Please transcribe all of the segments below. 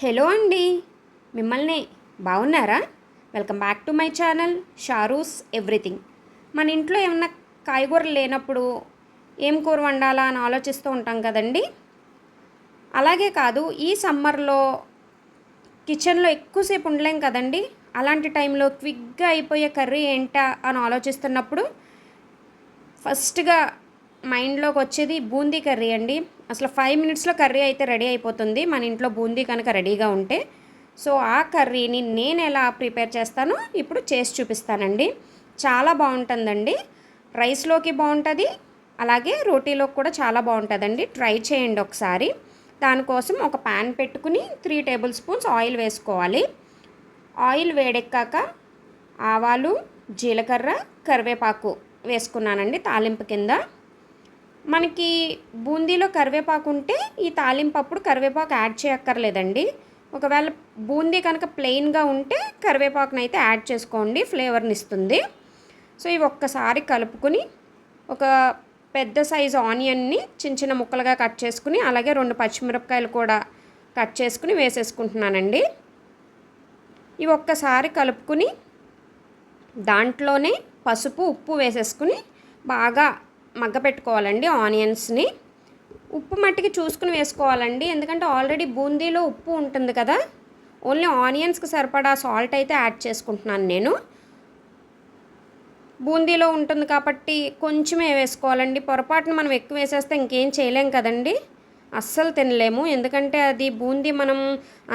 Hello అండి. మిమ్మల్ని బాగున్నారా welcome back to my channel Sharu's everything. మన ఇంట్లో ఏమన్నా కాయగూరలు లేనప్పుడు ఏం కూర వండాలా అని ఆలోచిస్తూ ఉంటాం కదండి. అలాగే కాదు ఈ సమ్మర్లో కిచెన్లో ఎక్కువసేపు ఉండలేం కదండి. అలాంటి టైంలో క్విక్గా అయిపోయే కర్రీ ఏంటా అని ఆలోచిస్తున్నప్పుడు ఫస్ట్గా మైండ్లోకి వచ్చేది బూందీ కర్రీ అండి. అసలు ఫైవ్ మినిట్స్లో కర్రీ అయితే రెడీ అయిపోతుంది. మన ఇంట్లో బూందీ కనుక రెడీగా ఉంటే. సో ఆ కర్రీని నేను ఎలా ప్రిపేర్ చేస్తానో ఇప్పుడు చేసి చూపిస్తానండి. చాలా బాగుంటుందండి. రైస్లోకి బాగుంటుంది. అలాగే రోటీలోకి కూడా చాలా బాగుంటుందండి. ట్రై చేయండి ఒకసారి. దానికోసం ఒక ప్యాన్ పెట్టుకుని త్రీ టేబుల్ స్పూన్స్ ఆయిల్ వేసుకోవాలి. ఆయిల్ వేడెక్కాక ఆవాలు జీలకర్ర కరివేపాకు వేసుకున్నానండి తాలింపు కింద. మనకి బూందీలో కరివేపాకు ఉంటే ఈ తాలింపు అప్పుడు కరివేపాకు యాడ్ చేయక్కర్లేదండి. ఒకవేళ బూందీ కనుక ప్లెయిన్గా ఉంటే కరివేపాకును అయితే యాడ్ చేసుకోండి ఫ్లేవర్ని ఇస్తుంది. సో ఇవి ఒక్కసారి కలుపుకుని ఒక పెద్ద సైజు ఆనియన్ని చిన్న చిన్న ముక్కలుగా కట్ చేసుకుని అలాగే రెండు పచ్చిమిరపకాయలు కూడా కట్ చేసుకుని వేసేసుకుంటున్నానండి. ఇవి ఒక్కసారి కలుపుకుని దాంట్లోనే పసుపు ఉప్పు వేసేసుకుని బాగా మగ్గ పెట్టుకోవాలండి ఆనియన్స్ని. ఉప్పు మట్టికి చూసుకుని వేసుకోవాలండి ఎందుకంటే ఆల్రెడీ బూందీలో ఉప్పు ఉంటుంది కదా. ఓన్లీ ఆనియన్స్కి సరిపడా సాల్ట్ అయితే యాడ్ చేసుకుంటున్నాను నేను. బూందీలో ఉంటుంది కాబట్టి కొంచెమే వేసుకోవాలండి. పొరపాటున మనం ఎక్కువ వేసేస్తే ఇంకేం చేయలేం కదండి. అస్సలు తినలేము ఎందుకంటే అది బూందీ మనం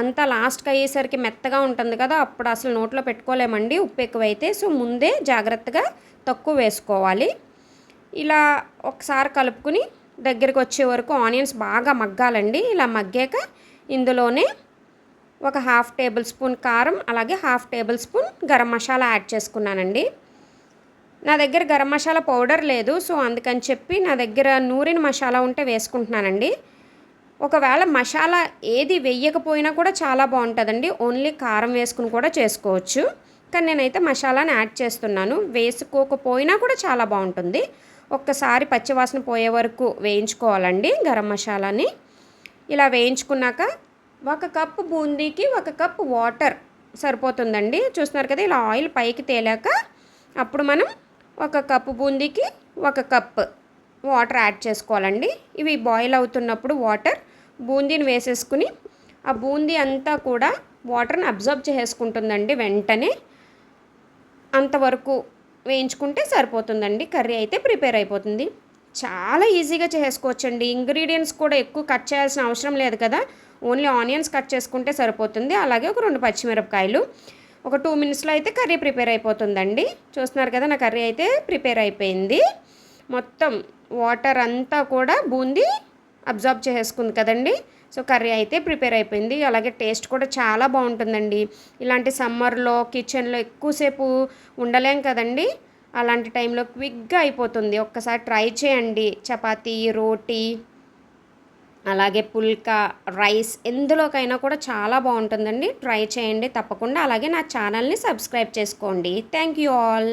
అంతా లాస్ట్కి అయ్యేసరికి మెత్తగా ఉంటుంది కదా అప్పుడు అసలు నోట్లో పెట్టుకోలేమండి ఉప్పు ఎక్కువైతే. సో ముందే జాగ్రత్తగా తక్కువ వేసుకోవాలి. ఇలా ఒకసారి కలుపుకుని దగ్గరికి వచ్చే వరకు ఆనియన్స్ బాగా మగ్గాలండి. ఇలా మగ్గాక ఇందులోనే ఒక హాఫ్ టేబుల్ స్పూన్ కారం అలాగే half tablespoon garam masala add చేసుకున్నానండి. నా దగ్గర గరం మసాలా పౌడర్ లేదు సో అందుకని చెప్పి నా దగ్గర నూరిన మసాలా ఉంటే వేసుకుంటున్నానండి. ఒకవేళ మసాలా ఏది వేయకపోయినా కూడా చాలా బాగుంటుందండి. ఓన్లీ కారం వేసుకుని కూడా చేసుకోవచ్చు. కానీ నేనైతే మసాలాని యాడ్ చేస్తున్నాను. వేసుకోకపోయినా కూడా చాలా బాగుంటుంది. ఒక్కసారి పచ్చివాసన పోయే వరకు వేయించుకోవాలండి గరం మసాలాని. ఇలా వేయించుకున్నాక ఒక కప్పు బూందీకి ఒక కప్పు వాటర్ సరిపోతుందండి. చూస్తున్నారు కదా ఇలా ఆయిల్ పైకి తేలాక అప్పుడు మనం ఒక కప్పు బూందీకి ఒక కప్ వాటర్ యాడ్ చేసుకోవాలండి. ఇవి బాయిల్ అవుతున్నప్పుడు వాటర్ బూందీని వేసేసుకుని ఆ బూందీ అంతా కూడా వాటర్ని అబ్జర్వ్ చేసుకుంటుందండి వెంటనే. అంతవరకు వేయించుకుంటే సరిపోతుందండి. కర్రీ అయితే ప్రిపేర్ అయిపోతుంది. చాలా ఈజీగా చేసుకోవచ్చండి. ఇంగ్రీడియంట్స్ కూడా ఎక్కువ కట్ చేయాల్సిన అవసరం లేదు కదా. ఓన్లీ ఆనియన్స్ కట్ చేసుకుంటే సరిపోతుంది. అలాగే ఒక రెండు పచ్చిమిరపకాయలు. ఒక టూ మినిట్స్లో అయితే కర్రీ ప్రిపేర్ అయిపోతుందండి. చూస్తున్నారు కదా నా కర్రీ అయితే ప్రిపేర్ అయిపోయింది. మొత్తం వాటర్ అంతా కూడా బూందీ అబ్జార్బ్ చేసుకుంది కదండి. సో కర్రీ అయితే ప్రిపేర్ అయిపోయింది. అలాగే టేస్ట్ కూడా చాలా బాగుంటుందండి. ఇలాంటి సమ్మర్లో కిచెన్లో ఎక్కువసేపు ఉండలేం కదండి. అలాంటి టైంలో క్విక్గా అయిపోతుంది. ఒక్కసారి ట్రై చేయండి. చపాతీ రోటీ అలాగే పుల్కా రైస్ ఎందులోకైనా కూడా చాలా బాగుంటుందండి. ట్రై చేయండి తప్పకుండా. అలాగే నా ఛానల్ని సబ్స్క్రైబ్ చేసుకోండి. Thank you all.